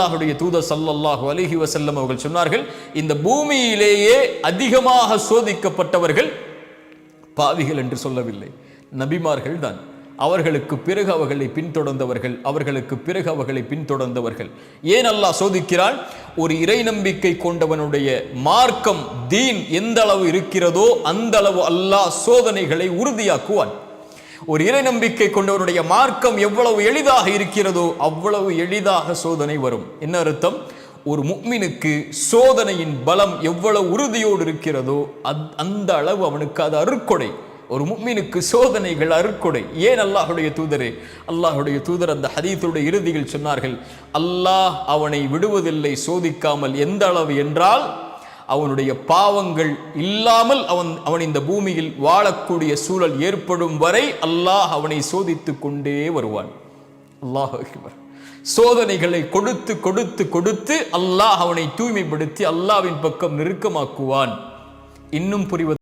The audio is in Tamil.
அல்லாஹுடைய தூத ஸல்லல்லாஹு அலிஹி வசல்லம் அவர்கள் சொன்னார்கள் இந்த பூமியிலேயே அதிகமாக சோதிக்கப்பட்டவர்கள் பாவிகள் என்று சொல்லவில்லை. நபிமார்கள் தான். அவர்களுக்கு பிறகு அவர்களை பின்தொடர்ந்தவர்கள் அவர்களுக்கு பிறகு அவர்களை பின்தொடர்ந்தவர்கள். ஏன் அல்லாஹ் சோதிக்கிறான்? ஒரு இறை நம்பிக்கை கொண்டவனுடைய மார்க்கம் தீன் எந்த அளவு இருக்கிறதோ அந்த அளவு அல்லாஹ் சோதனைகளை உறுதியாக்குவான். ஒரு இறை நம்பிக்கை கொண்டவருடைய மார்க்கம் எவ்வளவு எளிதாக இருக்கிறதோ அவ்வளவு எளிதாக சோதனை வரும். என்ன அர்த்தம்? ஒரு முக்மினுக்கு சோதனையின் பலம் எவ்வளவு உறுதியோடு இருக்கிறதோ அத்- அந்த அளவு அவனுக்கு அது அருட்கொடை. ஒரு முக்மினுக்கு சோதனைகள் அருட்கொடை. ஏன் அல்லாஹுடைய தூதரே? அல்லாஹுடைய தூதர் அந்த ஹதீத்துடைய இறுதியில் சொன்னார்கள் அல்லாஹ் அவனை விடுவதில்லை சோதிக்காமல் எந்த அளவு என்றால் அவனுடைய பாவங்கள் இல்லாமல் அவன் அவன் இந்த பூமியில் வாழக்கூடிய சூழல் ஏற்படும் வரை அல்லாஹ் அவனை சோதித்துக் கொண்டே வருவான். அல்லாஹ் சோதனைகளை கொடுத்து கொடுத்து கொடுத்து அல்லாஹ் அவனை தூய்மைப்படுத்தி அல்லாஹ்வின் பக்கம் நெருக்கமாக்குவான். இன்னும் புரிவது